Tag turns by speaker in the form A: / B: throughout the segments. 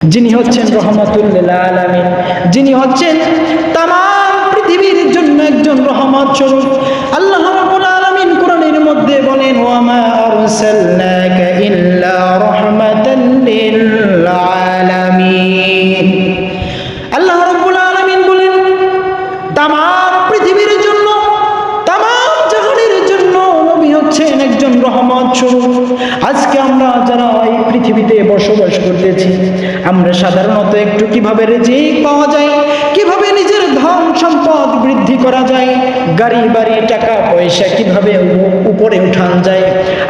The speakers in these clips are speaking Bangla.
A: যিনি হচ্ছেন রহমতুল্লিল আলমী যিনি হচ্ছেন তাম পৃথিবীর জন্য একজন রহমত স্বরূপ। আল্লাহ রবুল আলমিন কোরআনের মধ্যে বলেন ওয়ামা আরসালনাকা আজকে আমরা যারা এই পৃথিবীতে বসবাস করতেছি, আমরা সাধারণত একটু কীভাবে রেজিক পাওয়া যায়, কীভাবে নিজের ধন সম্পদ বৃদ্ধি করা যায়, গাড়ি, বাড়ি, টাকা, পয়সা কীভাবে উপরে উঠান যায়,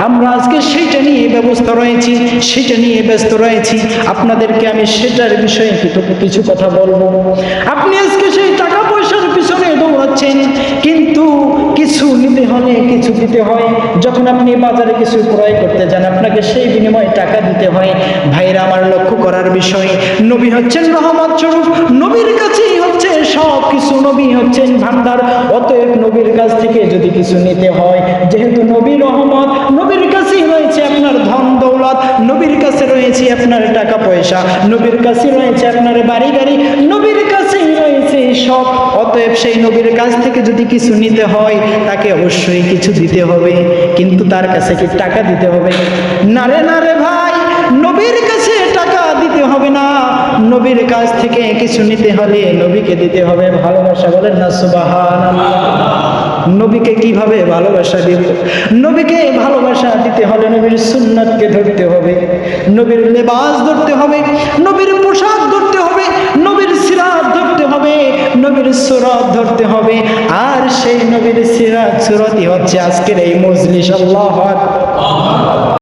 A: আমরা আজকে সেটা নিয়ে ব্যবস্থা রয়েছি, সেটা নিয়ে ব্যস্ত রয়েছি, আপনাদেরকে আমি সেটার বিষয়ে কিছু কিছু কথা বলব। আপনি আজকে সেই টাকা পয়সার পিছনে দৌড়াচ্ছেন, কিন্তু দিতে হয়, যখন আপনি বাজারে কিছু ক্রয় করতে যান, আপনাকে সেই বিনিময়ে টাকা দিতে হয়। ভাইরা, আমার লক্ষ্য করার বিষয়, নবী হচ্ছেন রহমত স্বরূপ, নবীর কাছেই হচ্ছে সব কিছু নবী হচ্ছেন ভান্ডার। অতএব নবীর কাছ থেকে যদি কিছু নিতে হয়, যেহেতু নবী রহমত, নবীর কাছেই রয়েছে আপনার ধন দৌলত নবীর কাছে রয়েছে আপনার টাকা পয়সা নবীর কাছে রয়েছে আপনার বাড়ি গাড়ি সেই নবীর কাছ থেকে যদি কিছু নিতে হয়, তাকে অবশ্যই কিছু দিতে হবে। কিন্তু তার কাছে কি টাকা দিতে হবে? না রে না রে ভাই, নবীর কাছে টাকা দিতে হবে না। নবীর কাছ থেকে কিছু নিতে হলে নবীকে দিতে হবে ভালোবাসা। বলেন না সুবাহান নবীকে কীভাবে ভালোবাসা দিব? নবীকে ভালোবাসা দিতে হলে নবীর সুন্নাতকে ধরতে হবে। নবীর লেবাস ধরতে হবে। নবীর ধরতে হবে আর সেই নবীর সিরাত সুরতই হচ্ছে আজকের এই মজলিস আল্লাহ।